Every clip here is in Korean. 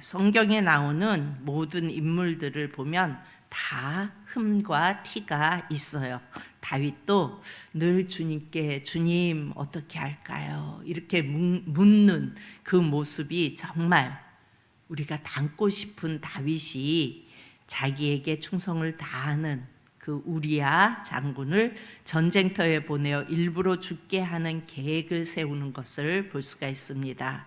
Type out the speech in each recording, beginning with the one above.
성경에 나오는 모든 인물들을 보면 다 흠과 티가 있어요. 다윗도 늘 주님께 주님 어떻게 할까요? 이렇게 묻- 묻는 그 모습이 정말 우리가 닮고 싶은 다윗이 자기에게 충성을 다하는 그 우리야 장군을 전쟁터에 보내어 일부러 죽게 하는 계획을 세우는 것을 볼 수가 있습니다.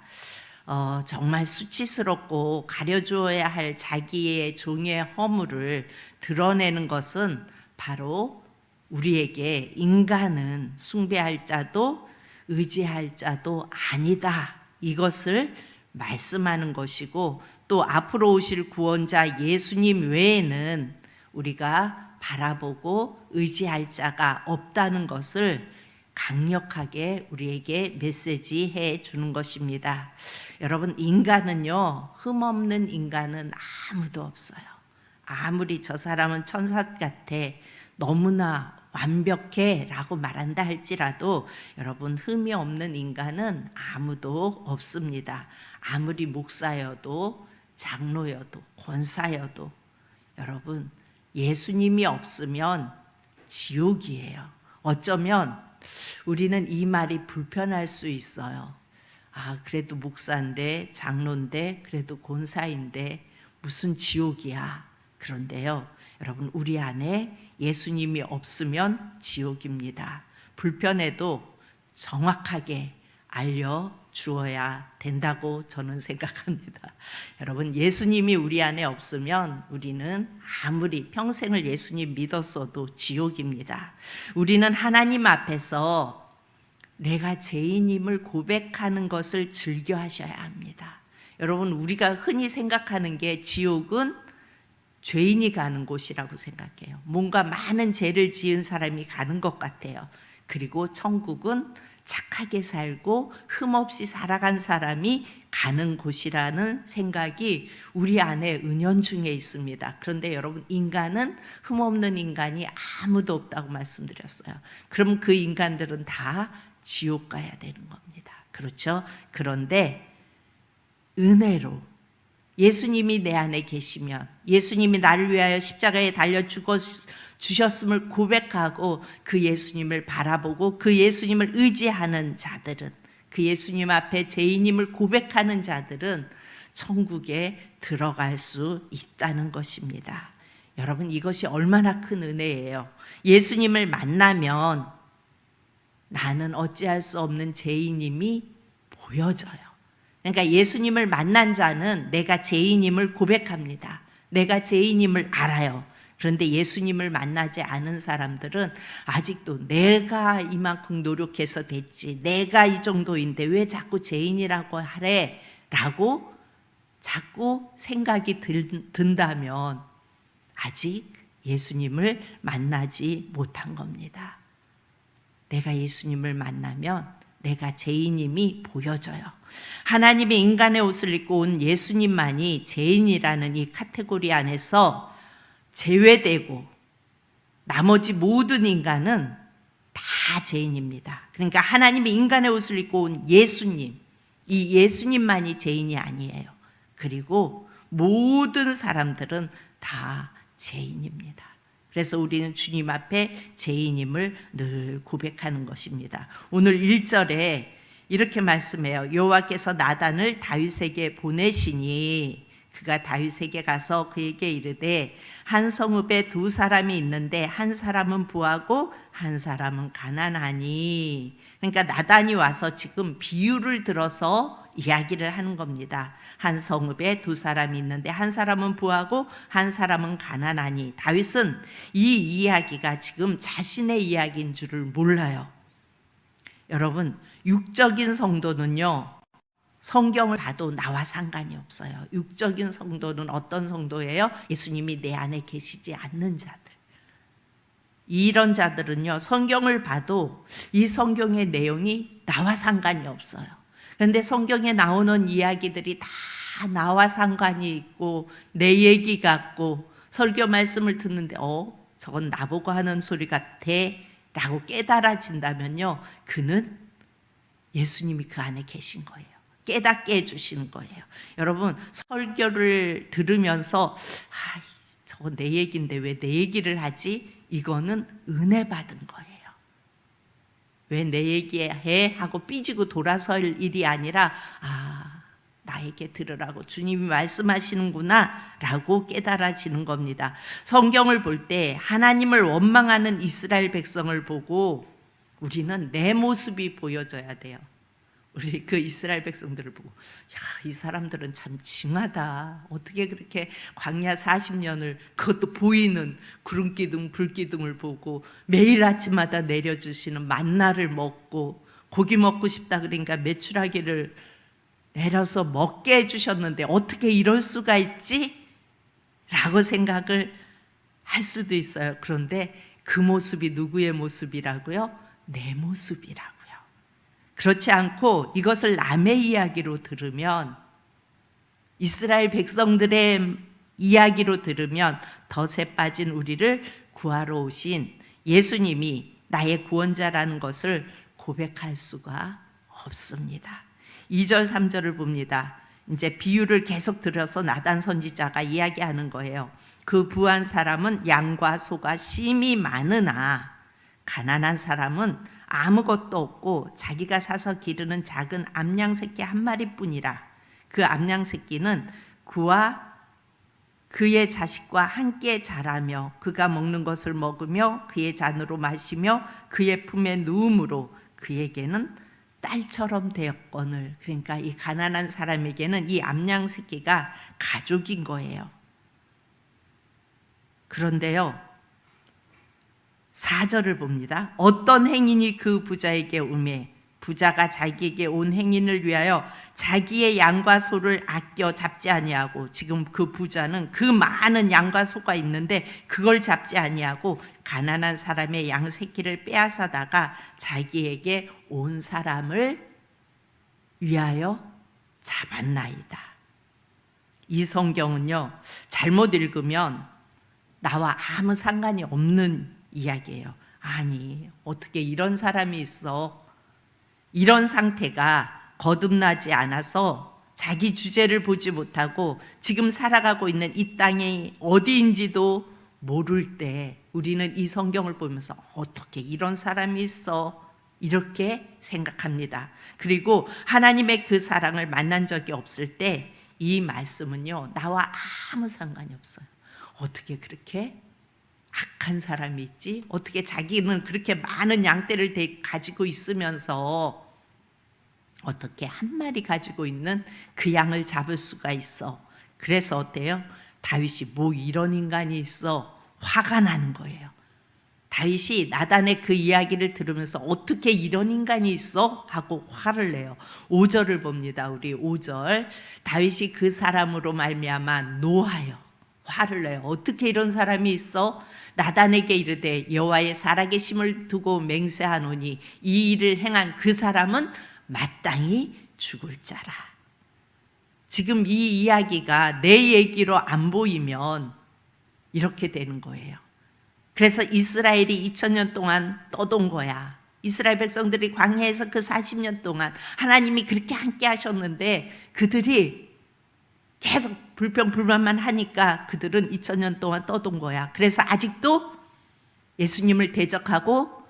어, 정말 수치스럽고 가려주어야 할 자기의 종의 허물을 드러내는 것은 바로 우리에게 인간은 숭배할 자도 의지할 자도 아니다. 이것을 말씀하는 것이고 또 앞으로 오실 구원자 예수님 외에는 우리가 바라보고 의지할 자가 없다는 것을 강력하게 우리에게 메시지해 주는 것입니다. 여러분, 인간은요, 흠없는 인간은 아무도 없어요. 아무리 저 사람은 천사 같아, 너무나 완벽해 라고 말한다 할지라도 여러분, 흠이 없는 인간은 아무도 없습니다. 아무리 목사여도, 장로여도, 권사여도, 여러분, 예수님이 없으면 지옥이에요. 어쩌면 우리는 이 말이 불편할 수 있어요. 아, 그래도 목사인데, 장로인데, 그래도 권사인데, 무슨 지옥이야. 그런데요, 여러분, 우리 안에 예수님이 없으면 지옥입니다. 불편해도 정확하게 알려 주어야 된다고 저는 생각합니다. 여러분, 예수님이 우리 안에 없으면 우리는 아무리 평생을 예수님 믿었어도 지옥입니다. 우리는 하나님 앞에서 내가 죄인임을 고백하는 것을 즐겨 하셔야 합니다. 여러분, 우리가 흔히 생각하는 게 지옥은 죄인이 가는 곳이라고 생각해요. 뭔가 많은 죄를 지은 사람이 가는 것 같아요. 그리고 천국은 착하게 살고 흠없이 살아간 사람이 가는 곳이라는 생각이 우리 안에 은연중에 있습니다. 그런데 여러분 인간은 흠없는 인간이 아무도 없다고 말씀드렸어요. 그럼 그 인간들은 다 지옥 가야 되는 겁니다. 그렇죠? 그런데 은혜로 예수님이 내 안에 계시면 예수님이 나를 위하여 십자가에 달려 죽어 주셨음을 고백하고 그 예수님을 바라보고 그 예수님을 의지하는 자들은 그 예수님 앞에 죄인임을 고백하는 자들은 천국에 들어갈 수 있다는 것입니다. 여러분 이것이 얼마나 큰 은혜예요. 예수님을 만나면 나는 어찌할 수 없는 죄인임이 보여져요. 그러니까 예수님을 만난 자는 내가 죄인임을 고백합니다. 내가 죄인임을 알아요. 그런데 예수님을 만나지 않은 사람들은 아직도 내가 이만큼 노력해서 됐지, 내가 이 정도인데 왜 자꾸 죄인이라고 하래? 라고 자꾸 생각이 들, 든다면 아직 예수님을 만나지 못한 겁니다. 내가 예수님을 만나면 내가 죄인임이 보여져요. 하나님의 인간의 옷을 입고 온 예수님만이 죄인이라는 이 카테고리 안에서 제외되고 나머지 모든 인간은 다 죄인입니다. 그러니까 하나님의 인간의 옷을 입고 온 예수님, 이 예수님만이 죄인이 아니에요. 그리고 모든 사람들은 다 죄인입니다. 그래서 우리는 주님 앞에 죄인임을 늘 고백하는 것입니다. 오늘 1절에 이렇게 말씀해요. 여호와께서 나단을 다윗에게 보내시니 그가 다윗에게 가서 그에게 이르되 한 성읍에 두 사람이 있는데 한 사람은 부하고 한 사람은 가난하니 그러니까 나단이 와서 지금 비유를 들어서 이야기를 하는 겁니다. 한 성읍에 두 사람이 있는데 한 사람은 부하고 한 사람은 가난하니 다윗은 이 이야기가 지금 자신의 이야기인 줄을 몰라요. 여러분 육적인 성도는요 성경을 봐도 나와 상관이 없어요. 육적인 성도는 어떤 성도예요? 예수님이 내 안에 계시지 않는 자들. 이런 자들은요, 성경을 봐도 이 성경의 내용이 나와 상관이 없어요. 그런데 성경에 나오는 이야기들이 다 나와 상관이 있고, 내 얘기 같고, 설교 말씀을 듣는데, 어, 저건 나보고 하는 소리 같아. 라고 깨달아진다면요, 그는 예수님이 그 안에 계신 거예요. 깨닫게 해주시는 거예요. 여러분 설교를 들으면서 아, 저거 내 얘긴데 왜 내 얘기를 하지? 이거는 은혜 받은 거예요. 왜 내 얘기해 하고 삐지고 돌아설 일이 아니라 아 나에게 들으라고 주님이 말씀하시는구나 라고 깨달아지는 겁니다. 성경을 볼 때 하나님을 원망하는 이스라엘 백성을 보고 우리는 내 모습이 보여져야 돼요. 우리 그 이스라엘 백성들을 보고 야, 이 사람들은 참 징하다. 어떻게 그렇게 광야 40년을 그것도 보이는 구름 기둥, 불 기둥을 보고 매일 아침마다 내려 주시는 만나를 먹고 고기 먹고 싶다 그러니까 메추라기를 내려서 먹게 해 주셨는데 어떻게 이럴 수가 있지? 라고 생각을 할 수도 있어요. 그런데 그 모습이 누구의 모습이라고요? 내 모습이라고요. 그렇지 않고 이것을 남의 이야기로 들으면 이스라엘 백성들의 이야기로 들으면 덫에 빠진 우리를 구하러 오신 예수님이 나의 구원자라는 것을 고백할 수가 없습니다. 2절 3절을 봅니다. 이제 비유를 계속 들어서 나단 선지자가 이야기하는 거예요. 그 부한 사람은 양과 소가 심이 많으나 가난한 사람은 아무것도 없고 자기가 사서 기르는 작은 암양 새끼 한 마리뿐이라 그 암양 새끼는 그와 그의 자식과 함께 자라며 그가 먹는 것을 먹으며 그의 잔으로 마시며 그의 품에 누움으로 그에게는 딸처럼 되었거늘 그러니까 이 가난한 사람에게는 이 암양 새끼가 가족인 거예요. 그런데요. 4절을 봅니다. 어떤 행인이 그 부자에게 오매 부자가 자기에게 온 행인을 위하여 자기의 양과 소를 아껴 잡지 아니하고 지금 그 부자는 그 많은 양과 소가 있는데 그걸 잡지 아니하고 가난한 사람의 양 새끼를 빼앗아다가 자기에게 온 사람을 위하여 잡았나이다. 이 성경은요 잘못 읽으면 나와 아무 상관이 없는 이야기예요. 아니, 어떻게 이런 사람이 있어? 이런 상태가 거듭나지 않아서 자기 주제를 보지 못하고 지금 살아가고 있는 이 땅이 어디인지도 모를 때 우리는 이 성경을 보면서 어떻게 이런 사람이 있어? 이렇게 생각합니다. 그리고 하나님의 그 사랑을 만난 적이 없을 때 이 말씀은요, 나와 아무 상관이 없어요. 어떻게 그렇게 악한 사람이 있지? 어떻게 자기는 그렇게 많은 양떼를 가지고 있으면서 어떻게 한 마리 가지고 있는 그 양을 잡을 수가 있어? 그래서 어때요? 다윗이 뭐 이런 인간이 있어? 화가 나는 거예요. 다윗이 나단의 그 이야기를 들으면서 어떻게 이런 인간이 있어? 하고 화를 내요. 5절을 봅니다. 우리 5절. 다윗이 그 사람으로 말미암아 노하여 화를 내요. 어떻게 이런 사람이 있어? 나단에게 이르되 여호와의 살아계심을 두고 맹세하노니 이 일을 행한 그 사람은 마땅히 죽을 자라. 지금 이 이야기가 내 얘기로 안 보이면 이렇게 되는 거예요. 그래서 이스라엘이 2000년 동안 떠돈 거야. 이스라엘 백성들이 광야에서 그 40년 동안 하나님이 그렇게 함께 하셨는데 그들이 계속 불평불만만 하니까 그들은 2000년 동안 떠돈 거야. 그래서 아직도 예수님을 대적하고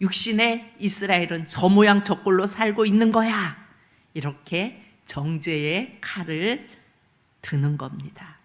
육신의 이스라엘은 저 모양 저 꼴로 살고 있는 거야. 이렇게 정죄의 칼을 드는 겁니다.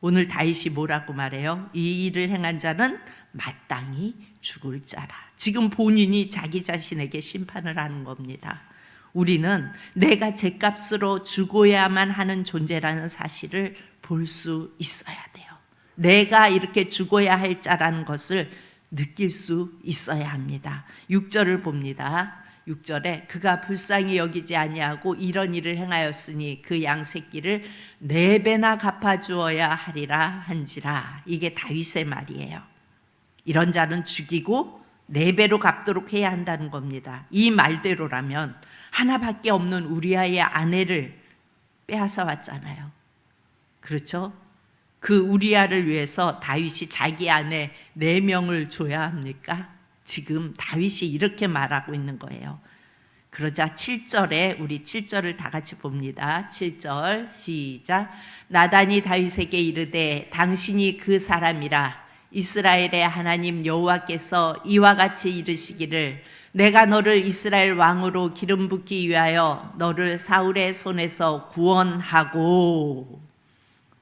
오늘 다윗이 뭐라고 말해요? 이 일을 행한 자는 마땅히 죽을 자라. 지금 본인이 자기 자신에게 심판을 하는 겁니다. 우리는 내가 제값으로 죽어야만 하는 존재라는 사실을 볼 수 있어야 돼요. 내가 이렇게 죽어야 할 자라는 것을 느낄 수 있어야 합니다. 6절을 봅니다. 6절에 그가 불쌍히 여기지 아니하고 이런 일을 행하였으니 그 양 새끼를 네 배나 갚아 주어야 하리라 한지라. 이게 다윗의 말이에요. 이런 자는 죽이고 네 배로 갚도록 해야 한다는 겁니다. 이 말대로라면 하나밖에 없는 우리아의 아내를 빼앗아 왔잖아요. 그렇죠? 그 우리아를 위해서 다윗이 자기 아내 네 명을 줘야 합니까? 지금 다윗이 이렇게 말하고 있는 거예요. 그러자 7절에 우리 7절을 다 같이 봅니다. 7절 시작. 나단이 다윗에게 이르되 당신이 그 사람이라 이스라엘의 하나님 여호와께서 이와 같이 이르시기를 내가 너를 이스라엘 왕으로 기름 붓기 위하여 너를 사울의 손에서 구원하고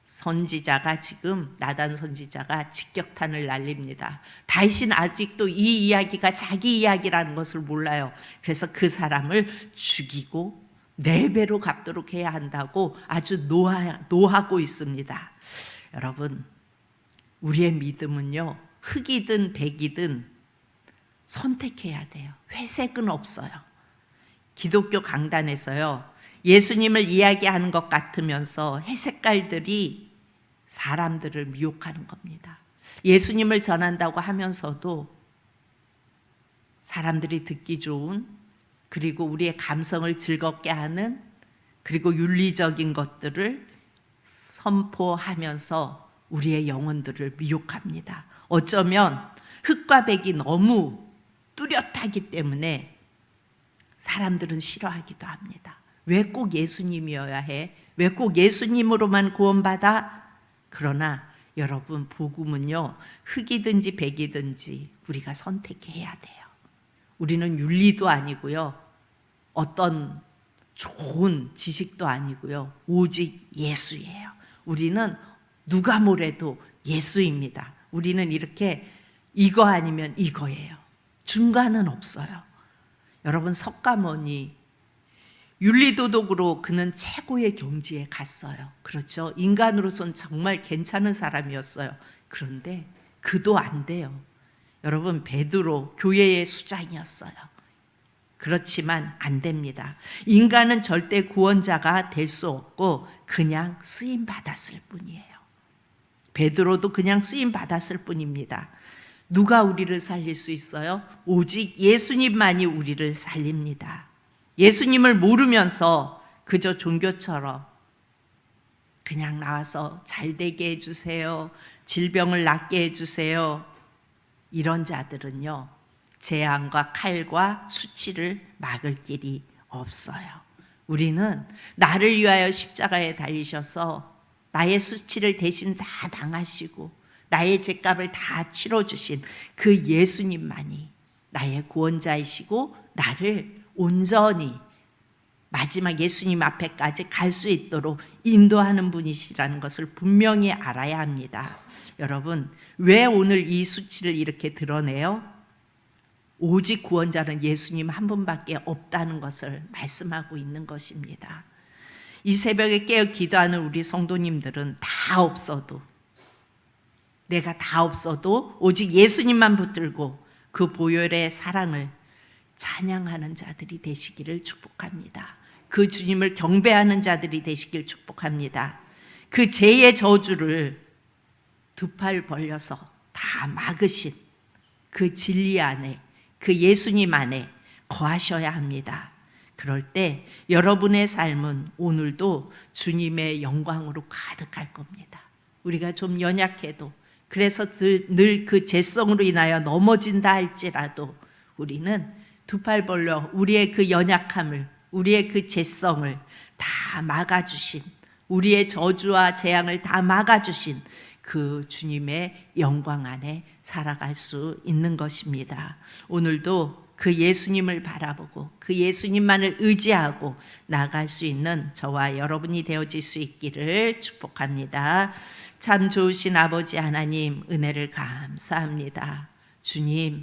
선지자가 지금 나단 선지자가 직격탄을 날립니다. 다윗은 아직도 이 이야기가 자기 이야기라는 것을 몰라요. 그래서 그 사람을 죽이고 네 배로 갚도록 해야 한다고 아주 노하, 노하고 있습니다. 여러분, 우리의 믿음은요, 흑이든 백이든 선택해야 돼요. 회색은 없어요. 기독교 강단에서요, 예수님을 이야기하는 것 같으면서 회색깔들이 사람들을 미혹하는 겁니다. 예수님을 전한다고 하면서도 사람들이 듣기 좋은 그리고 우리의 감성을 즐겁게 하는 그리고 윤리적인 것들을 선포하면서 우리의 영혼들을 미혹합니다. 어쩌면 흑과 백이 너무 뚜렷하기 때문에 사람들은 싫어하기도 합니다. 왜 꼭 예수님이어야 해? 왜 꼭 예수님으로만 구원받아? 그러나 여러분 복음은요 흑이든지 백이든지 우리가 선택해야 돼요. 우리는 윤리도 아니고요 어떤 좋은 지식도 아니고요 오직 예수예요. 우리는 누가 뭐래도 예수입니다. 우리는 이렇게 이거 아니면 이거예요. 중간은 없어요. 여러분 석가모니 윤리도덕으로 그는 최고의 경지에 갔어요. 그렇죠. 인간으로선 정말 괜찮은 사람이었어요. 그런데 그도 안 돼요. 여러분 베드로 교회의 수장이었어요. 그렇지만 안 됩니다. 인간은 절대 구원자가 될 수 없고 그냥 쓰임 받았을 뿐이에요. 베드로도 그냥 쓰임 받았을 뿐입니다. 누가 우리를 살릴 수 있어요? 오직 예수님만이 우리를 살립니다. 예수님을 모르면서 그저 종교처럼 그냥 나와서 잘 되게 해주세요. 질병을 낫게 해주세요. 이런 자들은요, 재앙과 칼과 수치를 막을 길이 없어요. 우리는 나를 위하여 십자가에 달리셔서 나의 수치를 대신 다 당하시고 나의 죄값을 다 치러주신 그 예수님만이 나의 구원자이시고 나를 온전히 마지막 예수님 앞에까지 갈 수 있도록 인도하는 분이시라는 것을 분명히 알아야 합니다. 여러분, 왜 오늘 이 수치를 이렇게 드러내요? 오직 구원자는 예수님 한 분밖에 없다는 것을 말씀하고 있는 것입니다. 이 새벽에 깨어 기도하는 우리 성도님들은 다 없어도 내가 다 없어도 오직 예수님만 붙들고 그 보혈의 사랑을 찬양하는 자들이 되시기를 축복합니다. 그 주님을 경배하는 자들이 되시길 축복합니다. 그 죄의 저주를 두 팔 벌려서 다 막으신 그 진리 안에 그 예수님 안에 거하셔야 합니다. 그럴 때 여러분의 삶은 오늘도 주님의 영광으로 가득할 겁니다. 우리가 좀 연약해도 그래서 늘 그 죄성으로 인하여 넘어진다 할지라도 우리는 두 팔 벌려 우리의 그 연약함을 우리의 그 죄성을 다 막아주신 우리의 저주와 재앙을 다 막아주신 그 주님의 영광 안에 살아갈 수 있는 것입니다. 오늘도 그 예수님을 바라보고 그 예수님만을 의지하고 나갈 수 있는 저와 여러분이 되어질 수 있기를 축복합니다. 참 좋으신 아버지 하나님 은혜를 감사합니다. 주님